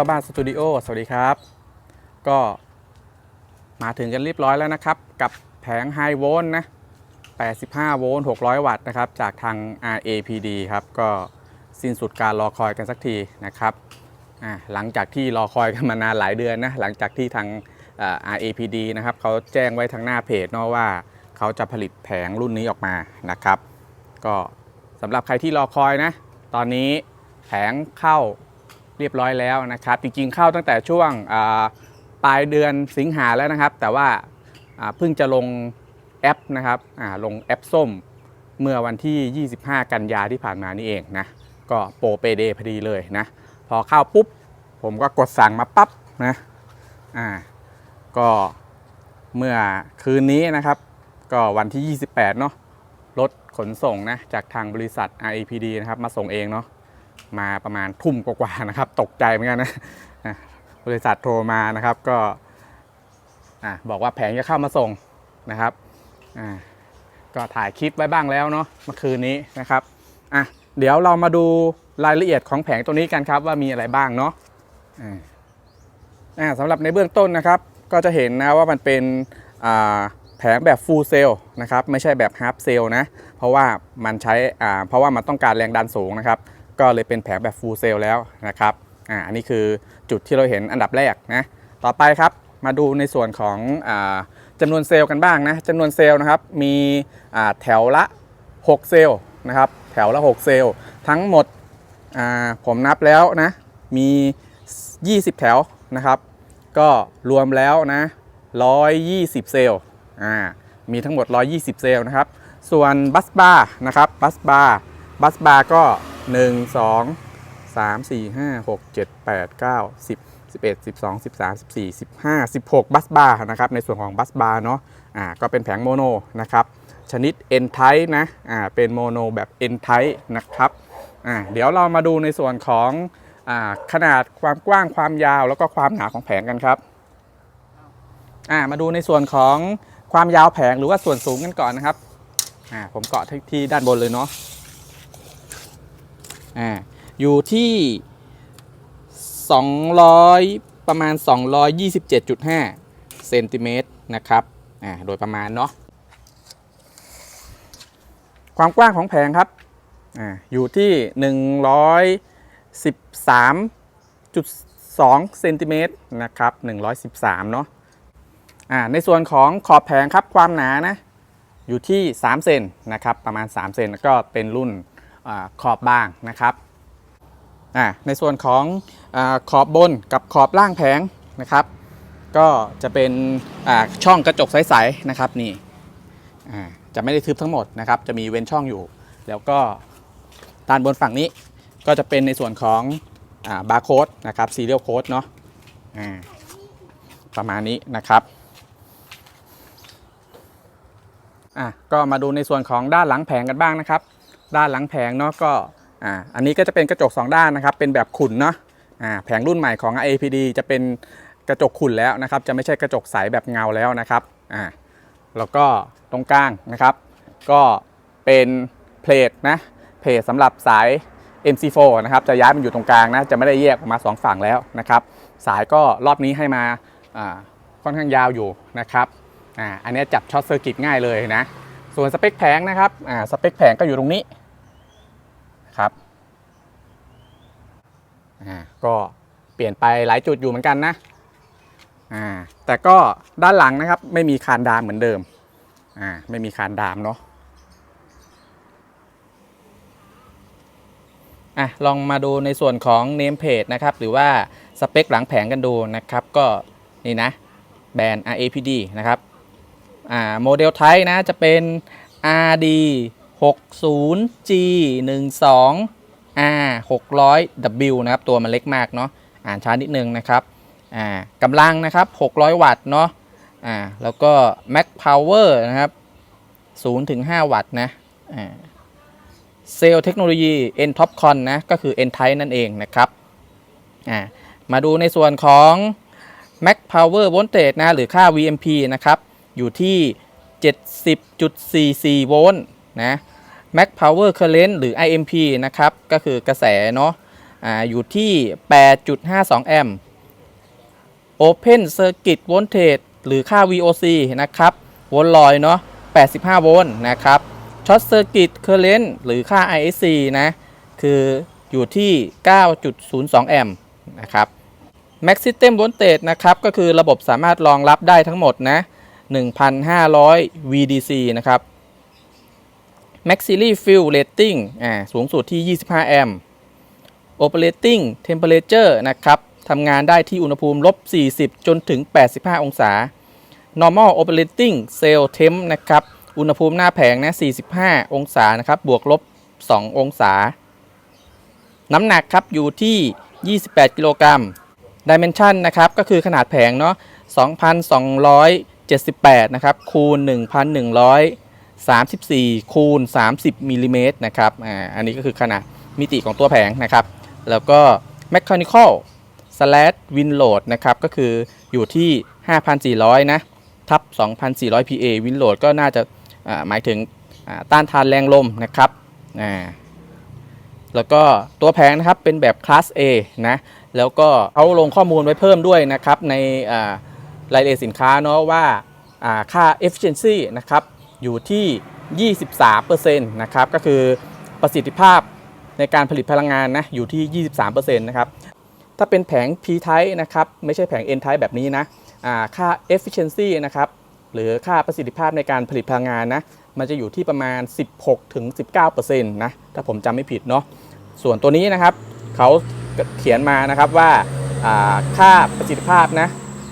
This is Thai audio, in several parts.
พ่อบ้านสตูดิโอสวัสดีครับ ก็มาถึงกันเรียบร้อยแล้วนะครับ กับแผงไฮโวลต์นะ 85 โวลต์ 600 วัตต์นะครับ จากทาง RAPD ครับ ก็สิ้นสุดการรอคอยกันสักทีนะครับหลังจากที่รอคอยกันมานานหลายเดือนนะ หลังจากที่ทาง RAPD นะครับเขาแจ้งไว้ทางหน้าเพจเนาะว่าเขาจะผลิตแผงรุ่นนี้ออกมานะครับ ก็สำหรับใครที่รอคอยนะ ตอนนี้แผงเข้า เรียบร้อยแล้วนะครับ จริงๆเข้าตั้งแต่ช่วงปลายเดือนสิงหาแล้วนะครับ แต่ว่าเพิ่งจะลงแอปนะครับลงแอปส้มเมื่อวันที่ 25 กันยาที่ผ่านมานี่เองนะก็โปรเปเดพอดีเลยนะพอเข้าปุ๊บ ผมก็กดสั่งมาปั๊บนะอ่าก็เมื่อคืนนี้นะครับ ก็วันที่ 28 เนาะรถขนส่งนะจากทางบริษัท RAPD นะครับ มาส่งเองเนาะ มาประมาณทุ่มกว่าๆนะครับ ตกใจเหมือนกันนะบริษัทโทรมานะครับก็บอกว่าแผงจะเข้ามาส่งนะครับก็ถ่ายคลิปไว้บ้างแล้วเนาะเมื่อคืนนี้นะครับอะเดี๋ยวเรามาดูรายละเอียดของแผงตัวนี้กันครับว่ามีอะไรบ้างเนาะอ่าสำหรับในเบื้องต้นนะครับ ก็จะเห็นนะว่ามันเป็นอ่าแผงแบบ full cell นะครับไม่ใช่แบบ half cell นะเพราะว่ามันใช้อ่าเพราะว่ามันต้องการแรงดันสูงนะครับ ก็เลยเป็นแผงแบบ full cell แล้วนะครับอ่าอันนี้คือจุดที่เราเห็นอันดับแรกนะต่อไปครับมาดูในส่วนของอาจำนวนเซลล์กันบ้างนะจำนวนเซลล์นะครับมีอ่าแถวละ 6 เซลล์นะครับแถวละ 6 เซลล์ทั้งหมดอ่าผมนับแล้วนะมี 20 แถวนะครับ ก็รวมแล้วนะ120 เซลล์อ่ามีทั้งหมด 120 เซลล์นะครับ ส่วนบัสบาร์นะครับบัสบาร์บัสบาร์ก็ 1 2 3 4 5 6 7 8 9 10 11 12 13 14 15 16บัสบาร์นะครับ ในส่วนของบัสบาร์เนาะอ่าก็เป็นแผงโมโนนะครับ ชนิด N type นะอ่าเป็นโมโนแบบ N type นะครับอ่าเดี๋ยวเรามาดูในส่วนของอ่าขนาดความกว้างความยาวแล้วก็ความหนาของแผงกันครับอ่ามาดูในส่วนของความยาวแผงหรือว่าส่วนสูงกันก่อนนะครับอ่าผมเกาะที่ที่ด้านบนเลยเนาะ อ่าอยู่ที่ 200 ประมาณ 227.5เซนติเมตรนะครับอ่าโดยประมาณเนาะความกว้างของแผงครับอ่าอยู่ที่ 113.2เซนติเมตรนะครับ113 เนาะอ่าในส่วนของขอบแผงครับความหนานะอยู่ที่ 3 เซนนะครับ ประมาณ 3 เซนก็เป็นรุ่น อขอบบางนะครับในส่วนของอขอบบนกับขอบล่างแผงนะครับ ก็จะเป็นช่องกระจกใสๆนะครับนี่จะไม่ได้ทึบทั้งหมดนะครับ จะมีเว้นช่องอยู่ แล้วก็ด้านบนฝั่งนี้ก็จะเป็นในส่วนของบาร์โค้ดนะครับซีเรียลโค้ดเนาะประมาณนี้นะครับอะก็มาดูในส่วนของด้านหลังแผงกันบ้างนะครับ ด้านหลังแผงเนาะก็อ่าอันนี้ก็จะเป็นกระจก 2 ด้านนะครับ เป็นแบบขุ่นเนาะอ่าแผงรุ่นใหม่ของ APD จะเป็นกระจกขุ่นแล้วนะครับ จะไม่ใช่กระจกใสแบบเงาแล้วนะครับอ่าแล้วก็ตรงกลางนะครับ ก็เป็นเพลทนะเพลทสำหรับสาย MC4 นะครับจะย้ายมันอยู่ตรงกลางนะจะไม่ได้แยกออกมา 2 ฝั่งแล้วนะครับสายก็รอบนี้ให้มาอ่าค่อนข้างยาวอยู่นะครับอ่าอันนี้จับช็อตเซอร์กิตง่ายเลยนะส่วนสเปคแผงนะครับอ่าสเปคแผงก็อยู่ตรงนี้ ครับอ่าก็เปลี่ยนไปหลายจุดอยู่เหมือนกันนะอ่าแต่ก็ด้านหลังนะครับไม่มีคานดามเหมือนเดิมอ่าไม่มีคานดามเนาะอะลองมาดูในส่วนของเนมเพจนะครับหรือว่าสเปคหลังแผงกันดูนะครับ ก็นี่นะแบรนด์ RAPD นะครับอ่าโมเดลไทป์นะจะเป็น RD 60G 12 R 600W นะครับ ตัวมันเล็กมากเนาะ อ่านช้านิดนึงนะครับ อ่ากำลังนะครับ 600 วัตต์เนาะ อ่า แล้วก็ Max Power นะครับ0ถึง5วัตต์นะ อ่า เซลเทคโนโลยี N Topcon นะ ก็คือ N Type นั่นเองนะครับ อ่า มาดูในส่วนของ Max Power Voltage นะ หรือค่า VMP นะครับ อยู่ที่ 70.44 โวลต์ นะ Max Power Current หรือ IMP นะครับ ก็คือกระแสเนาะอ่าอยู่ที่ 8.52 แอมป์ Open Circuit Voltage หรือค่า VOC นะครับโวลต์ลอยเนาะ 85 โวลต์นะครับ Short Circuit Current หรือค่า ISC นะ คืออยู่ที่ 9.02 แอมป์นะครับ Max System Voltage นะครับ ก็คือระบบสามารถรองรับได้ทั้งหมดนะ 1,500 VDC นะครับ Maxillary Fill Rating อ่าสูงสุดที่ 25 แอมป์ Operating Temperature นะครับทำงานได้ที่อุณหภูมิลบ 40 จนถึง 85 องศา Normal Operating Cell Temp นะครับอุณหภูมิหน้าแผงนะ 45 องศานะครับบวกลบ 2 องศา น้ำหนักครับอยู่ที่ 28 กิโลกรัม Dimension นะครับก็คือขนาดแผงเนาะ 2,278 นะครับคูณ 1,100 34คูณ30มิลลิเมตรนะครับอ่าอันนี้ก็คือขนาดมิติของตัวแผงนะครับ แล้วก็ Mechanical slash Win Load นะครับ ก็คืออยู่ที่ 5,400 นะ ทับ 2,400 PA Win Load ก็น่าจะอ่าหมายถึงอ่าต้านทานแรงลมนะครับอ่าแล้วก็ตัวแผงนะครับเป็นแบบ Class A นะ แล้วก็เขาลงข้อมูลไว้เพิ่มด้วยนะครับ ในอ่ารายละเอียดสินค้าเนาะว่าอ่าค่า efficiency นะครับ อยู่ที่ 23%นะครับก็คือประสิทธิภาพในการผลิตพลังงานนะอยู่ที่ 23%นะครับถ้าเป็นแผง P type นะครับไม่ใช่แผง N type แบบนี้นะค่า efficiency นะครับหรือค่าประสิทธิภาพในการผลิตพลังงานนะมันจะอยู่ที่ประมาณ 16-19%นะถ้าผมจำไม่ผิดเนาะส่วนตัวนี้นะครับเขาเขียนมานะครับว่าอ่าค่าประสิทธิภาพนะ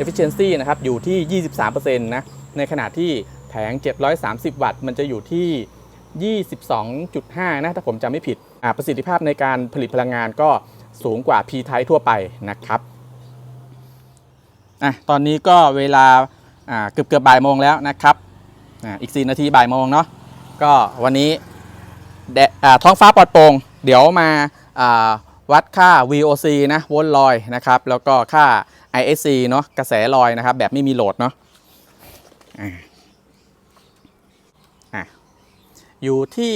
efficiency นะครับอยู่ที่ 23%นะในขณะที่ แผง 730 วัตต์ มันจะอยู่ที่ 22.5 นะ ถ้าผมจำไม่ผิด ประสิทธิภาพในการผลิตพลังงานก็สูงกว่า P type ทั่วไปนะครับอะตอนนี้ก็เวลาเกือบเกือบบ่ายโมงแล้วนะครับออีก 4 นาทีบ่ายโมงเนาะก็วันนี้ท้องฟ้าปลอดโปร่งเดี๋ยวมาวัดค่า VOC นะโวลต์ลอยนะครับ แล้วก็ค่า ISC เนาะกระแสลอยนะครับ แบบไม่มีโหลดเนาะ อยู่ที่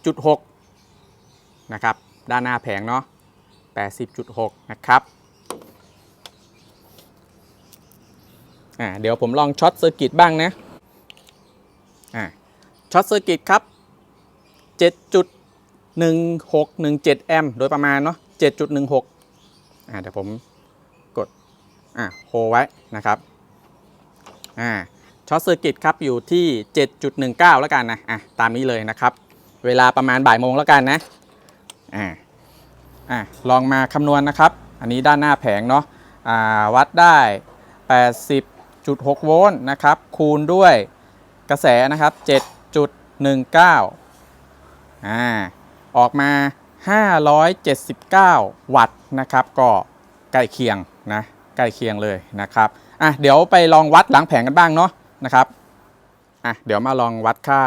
80.6 นะครับ ด้านหน้าแผงเนาะ 80.6 นะครับ อ่า เดี๋ยวผมลองช็อตเซอร์กิตบ้างนะ อ่า ช็อตเซอร์กิตครับ 7.1617 แอมป์โดยประมาณเนาะ 7.16 อ่า เดี๋ยวผมกด อ่า โฮไว้นะครับ อ่า ช็อตเซอร์กิตครับอยู่ที่ 7.19 แล้วกันนะอะตามนี้เลยนะครับ เวลาประมาณบ่ายโมงแล้วกันนะอ่าอะลองมาคำนวณนะครับ อันนี้ด้านหน้าแผงเนาะอ่าวัดได้ 80.6 โวลต์นะครับคูณด้วยกระแสนะครับ 7.19อ่าออกมา 579 วัตต์นะครับก็ใกล้เคียงนะใกล้เคียงเลยนะครับอะเดี๋ยวไปลองวัดหลังแผงกันบ้างเนาะ นะครับอะเดี๋ยวมาลองวัดค่า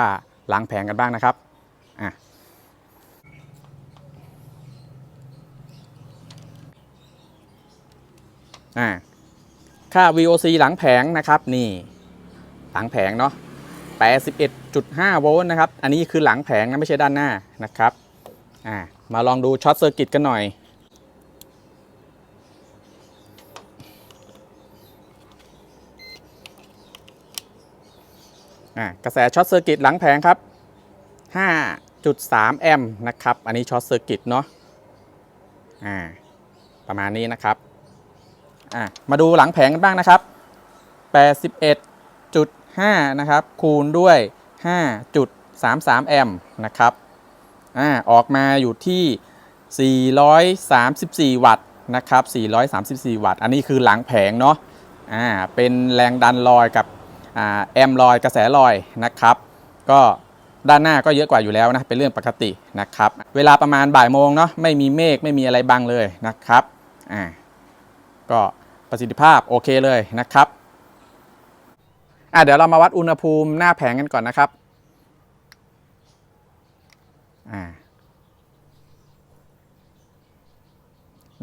หลังแผงกันบ้างนะครับอะอ่าค่า VOC หลังแผงนะครับนี่หลังแผงเนาะ81.5 โวลต์นะครับ อันนี้คือหลังแผงนะไม่ใช่ด้านหน้านะครับ อ่า มาลองดูช็อตเซอร์กิตกันหน่อย กระแสช็อตเซอร์กิตหลังแผงครับ 5.3 แอมป์นะครับ อันนี้ช็อตเซอร์กิตเนาะอ่าประมาณนี้นะครับอะมาดูหลังแผงกันบ้างนะครับ 81.5 นะครับ คูณด้วย 5.33 แอมป์นะครับอ่าออกมาอยู่ที่ 434 วัตต์นะครับ 434 วัตต์ อันนี้คือหลังแผงเนาะ อ่า เป็นแรงดันลอยกับ แอมลอยกระแสลอยนะครับ ก็ด้านหน้าก็เยอะกว่าอยู่แล้วนะเป็นเรื่องปกตินะครับ เวลาประมาณบ่ายโมงเนาะไม่มีเมฆไม่มีอะไรบังเลยนะครับอ่าก็ประสิทธิภาพโอเคเลยนะครับอะเดี๋ยวเรามาวัดอุณหภูมิหน้าแผงกันก่อนนะครับอ่า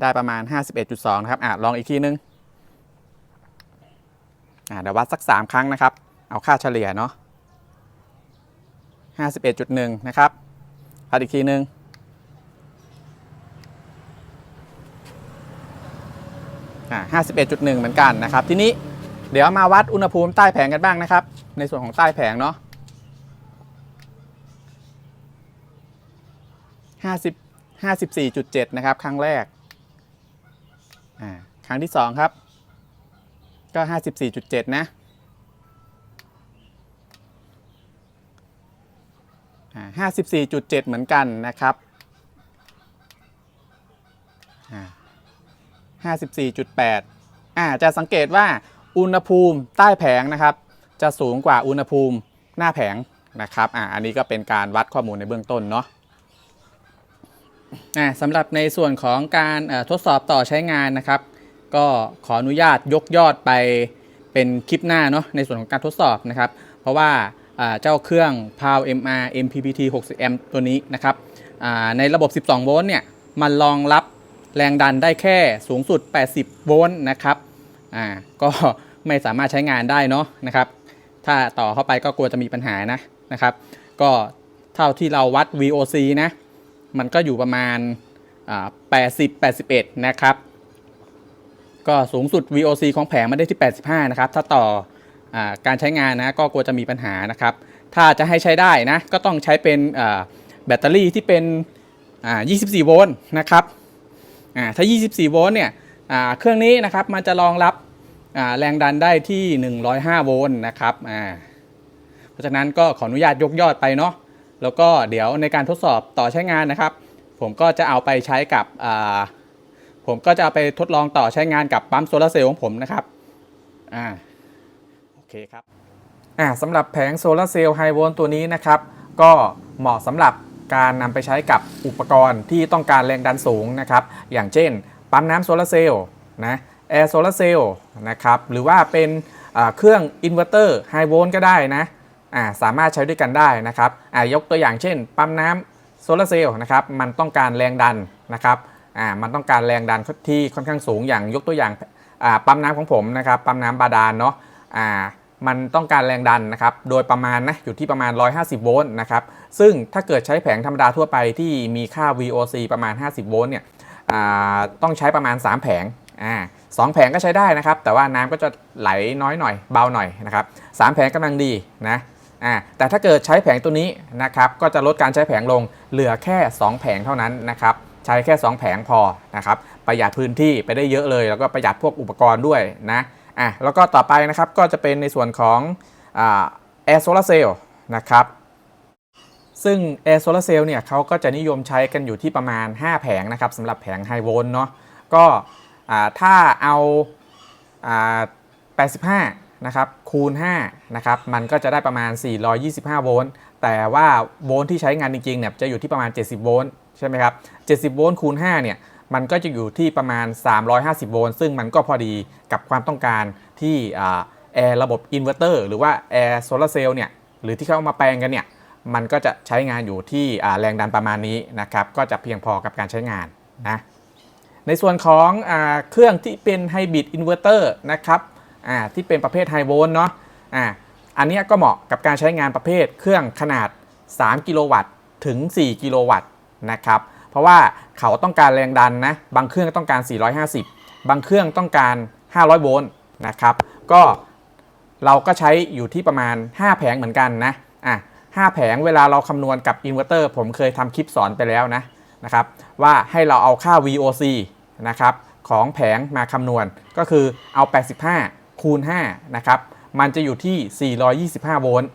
ได้ประมาณ 51.2 นะครับอะลองอีกทีนึงอ่า เดี๋ยววัดสัก 3 ครั้งนะครับ เอาค่าเฉลี่ยเนาะ51.1 นะครับวัดอีกทีนึงอ่า51.1 เหมือนกันนะครับ ทีนี้เดี๋ยวมาวัดอุณหภูมิใต้แผงกันบ้างนะครับ ในส่วนของใต้แผงเนาะ50 54.7 นะครับ ครั้งแรกอ่าครั้งที่ 2 ครับ ก็ 54.7 นะอ่า54.7 เหมือนกันนะครับอ่า54.8อ่าจะสังเกตว่าอุณหภูมิใต้แผงนะครับ จะสูงกว่าอุณหภูมิหน้าแผงนะครับอ่าอันนี้ก็เป็นการวัดข้อมูลในเบื้องต้นเนาะอ่าสำหรับในส่วนของการทดสอบต่อใช้งานนะครับ ก็ขออนุญาตยกยอดไปเป็นคลิปหน้าเนาะในส่วนของการทดสอบนะครับ เพราะว่าเจ้าเครื่อง PAL MR MPPT 60 a m ตัวนี้นะครับในระบบ 12 โวลต์เนี่ยมันรองรับแรงดันได้แค่สูงสุด 80 โวลต์นะครับก็ไม่สามารถใช้งานได้เนาะนะครับ ถ้าต่อเข้าไปก็กลัวจะมีปัญหานะนะครับ ก็เท่าที่เราวัด VOC นะ มันก็อยู่ประมาณ80 81 นะครับ ก็สูงสุด VOC ของแผงมันได้ที่ 85 นะครับ ถ้าต่ออการใช้งานนะก็กลัวจะมีปัญหานะครับ ถ้าจะให้ใช้ได้นะ ก็ต้องใช้เป็นแบตเตอรี่ที่เป็น 24 โวลต์นะครับถ้า 24 โวลต์เนี่ยเครื่องนี้นะครับมันจะรองรับแรงดันได้ที่ 105 โวลต์นะครับอ่าเพราะฉะนั้นก็ขออนุญาตยกยอดไปเนาะแล้วก็เดี๋ยวในการทดสอบต่อใช้งานนะครับ ผมก็จะเอาไปใช้กับ ผมก็จะเอาไปทดลองต่อใช้งานกับปั๊มโซลาร์เซลล์ของผมนะครับอ่าโอเคครับอ่าสำหรับแผงโซลาร์เซลล์ไฮโวลต์ตัวนี้นะครับ ก็เหมาะสำหรับการนำไปใช้กับอุปกรณ์ที่ต้องการแรงดันสูงนะครับ อย่างเช่น ปั๊มน้ำโซลาร์เซลล์นะแอร์โซลาร์เซลล์นะครับ หรือว่าเป็นอ่าเครื่องอินเวอร์เตอร์ไฮโวลต์ก็ได้นะอ่าสามารถใช้ด้วยกันได้นะครับอ่ายกตัวอย่างเช่น ปั๊มน้ำโซลาร์เซลล์นะครับ มันต้องการแรงดันนะครับ อ่ามันต้องการแรงดันที่ค่อนข้างสูงอย่างยกตัวอย่างอ่าปั๊มน้ำของผมนะครับปั๊มน้ำบาดาลเนาะอ่ามันต้องการแรงดันนะครับ โดยประมาณนะอยู่ที่ประมาณ 150 โวลต์นะครับ ซึ่งถ้าเกิดใช้แผงธรรมดาทั่วไปที่มีค่า VOC ประมาณ 50 โวลต์เนี่ยอ่าต้องใช้ประมาณ 3 แผงอ่าสองแผงก็ใช้ได้นะครับ แต่ว่าน้ำก็จะไหลน้อยหน่อยเบาหน่อยนะครับสามแผงกำลังดีนะอ่าแต่ถ้าเกิดใช้แผงตัวนี้นะครับ ก็จะลดการใช้แผงลงเหลือแค่ 2 แผงเท่านั้นนะครับ ใช้แค่ 2 แผงพอนะครับประหยัดพื้นที่ไปได้เยอะเลย แล้วก็ประหยัดพวกอุปกรณ์ด้วยนะอะแล้วก็ต่อไปนะครับก็จะเป็นในส่วนของแอร์โซลาเซลล์นะครับซึ่งแอร์โซลาเซลล์เนี่ยเขาก็จะนิยมใช้กันอยู่ที่ประมาณ 5 แผงนะครับสำหรับแผงไฮโวลต์เนาะก็ถ้าเอาอ่า85 นะครับคูณ5นะครับมันก็จะได้ประมาณ 425 โวลต์แต่ว่าโวลต์ที่ใช้งานจริงๆเนี่ยจะอยู่ที่ประมาณ 70 โวลต์ใช่ไหมครับ 70 โวลต์คูณ5เนี่ยมันก็จะอยู่ที่ประมาณ 350 โวลต์ซึ่งมันก็พอดีกับความต้องการที่แอร์ระบบอินเวอร์เตอร์หรือว่าแอร์โซลาร์เซลล์เนี่ยหรือที่เขามาแปลงกันเนี่ยมันก็จะใช้งานอยู่ที่แรงดันประมาณนี้นะครับก็จะเพียงพอกับการใช้งานนะในส่วนของอเครื่องที่เป็นไฮบริดอินเวอร์เตอร์นะครับ อ่าที่เป็นประเภทไฮโวลต์เนาะอ่าอันนี้ก็เหมาะกับการใช้งานประเภทเครื่องขนาด 3 กิโลวัตต์ถึง 4 กิโลวัตต์นะครับเพราะว่าเขาต้องการแรงดันนะบางเครื่องต้องการ 450 บางเครื่องต้องการ 500 โวลต์นะครับก็เราก็ใช้อยู่ที่ประมาณ 5 แผงเหมือนกันนะอะ5แผงเวลาเราคำนวณกับอินเวอร์เตอร์ผมเคยทำคลิปสอนไปแล้วนะนะครับว่าให้เราเอาค่า VOC นะครับของแผงมาคำนวณก็คือเอา 85 คูณ5นะครับมันจะอยู่ที่ 425 โวลต์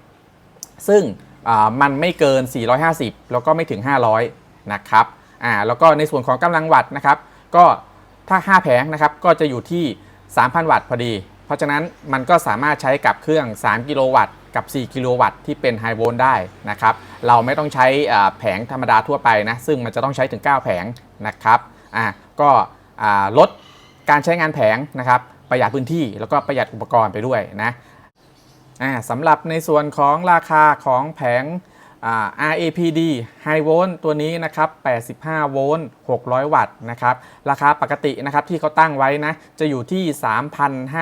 ซึ่งมันไม่เกิน 450 แล้วก็ไม่ถึง 500 นะครับอ่าแล้วก็ในส่วนของกำลังวัตต์นะครับ ก็ถ้า 5 แผงนะครับก็จะอยู่ที่ 3,000 วัตต์พอดี เพราะฉะนั้นมันก็สามารถใช้กับเครื่อง 3 กิโลวัตต์กับ 4 กิโลวัตต์ที่เป็นไฮโวลต์ได้นะครับ เราไม่ต้องใช้แผงธรรมดาทั่วไปนะ ซึ่งมันจะต้องใช้ถึง 9 แผงนะครับอ่าก็ลดการใช้งานแผงนะครับ ประหยัดพื้นที่แล้วก็ประหยัดอุปกรณ์ไปด้วยนะสำหรับในส่วนของราคาของแผง RAPD High Volt ตัวนี้นะครับ 85 โวลต์ 600 วัตต์นะครับ ราคาปกตินะครับที่เขาตั้งไว้นะ จะอยู่ที่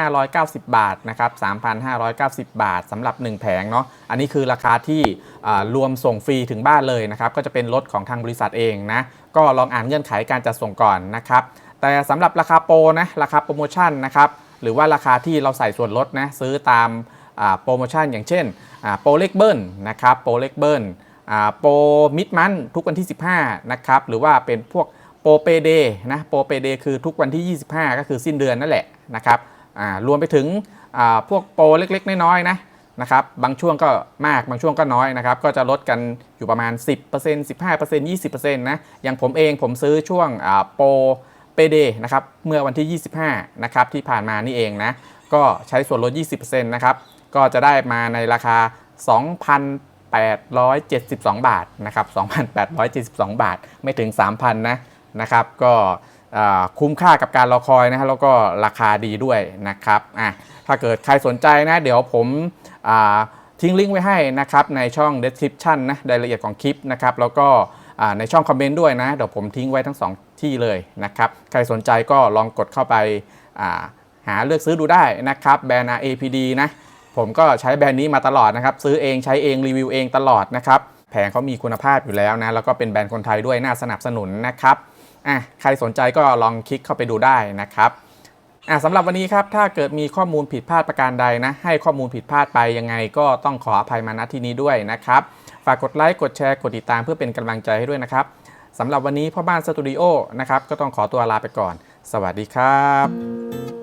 3,590 บาทนะครับ 3,590 บาทสำหรับ 1 แผงเนาะ อันนี้คือราคาที่รวมส่งฟรีถึงบ้านเลยนะครับ ก็จะเป็นรถของทางบริษัทเองนะ ก็ลองอ่านเงื่อนไขการจัดส่งก่อนนะครับ แต่สำหรับราคาโปรนะราคาโปรโมชั่นนะครับหรือว่าราคาที่เราใส่ส่วนลดนะซื้อตามโปรโมชั่นอย่างเช่นโปรเล็กเบิลนะครับโปรเล็กเบิลอ่าโปรมิดมันทุกวันที่ 15นะครับหรือว่าเป็นพวกโปรเปเดนะโปรเปเดคือทุกวันที่ 25 ก็คือสิ้นเดือนนั่นแหละนะครับรวมไปถึงพวกโปรเล็กๆ น้อยๆนะนะครับบางช่วงก็มากบางช่วงก็น้อยนะครับก็จะลดกันอยู่ประมาณ 10% 15% 20%นะอย่างผมเองผมซื้อช่วงโปร เปเดนะครับเมื่อวันที่ 25 นะครับที่ผ่านมานี่เองนะก็ใช้ส่วนลด 20%นะครับก็จะได้มาในราคา 2,872 บาทนะครับ2,872 บาทไม่ถึง 3,000 นะนะครับก็คุ้มค่ากับการรอคอยนะฮะแล้วก็ราคาดีด้วยนะครับอะถ้าเกิดใครสนใจนะเดี๋ยวผมทิ้งลิงก์ไว้ให้นะครับในช่อง description นะรายละเอียดของคลิปนะครับแล้วก็ในช่องคอมเมนต์ด้วยนะ เดี๋ยวผมทิ้งไว้ทั้ง 2 ที่เลยนะครับใครสนใจก็ลองกดเข้าไปาหาเลือกซื้อดูได้นะครับแบรนด์ APD นะผมก็ใช้แบรนด์นี้มาตลอดนะครับ ซื้อเองใช้เองรีวิวเองตลอดนะครับแผงเขามีคุณภาพอยู่แล้วนะแล้วก็เป็นแบรนด์คนไทยด้วยน่าสนับสนุนนะครับอะใครสนใจก็ลองคลิกเข้าไปดูได้นะครับอะสำหรับวันนี้ครับถ้าเกิดมีข้อมูลผิดพลาดประการใดนะ ให้ข้อมูลผิดพลาดไปยังไงก็ต้องขออภัยมาณที่นี้ด้วยนะครับ ฝากกดไลค์กดแชร์กดติดตามเพื่อเป็นกำลังใจให้ด้วยนะครับ สำหรับวันนี้พ่อบ้านสตูดิโอนะครับก็ต้องขอตัวลาไปก่อน สวัสดีครับ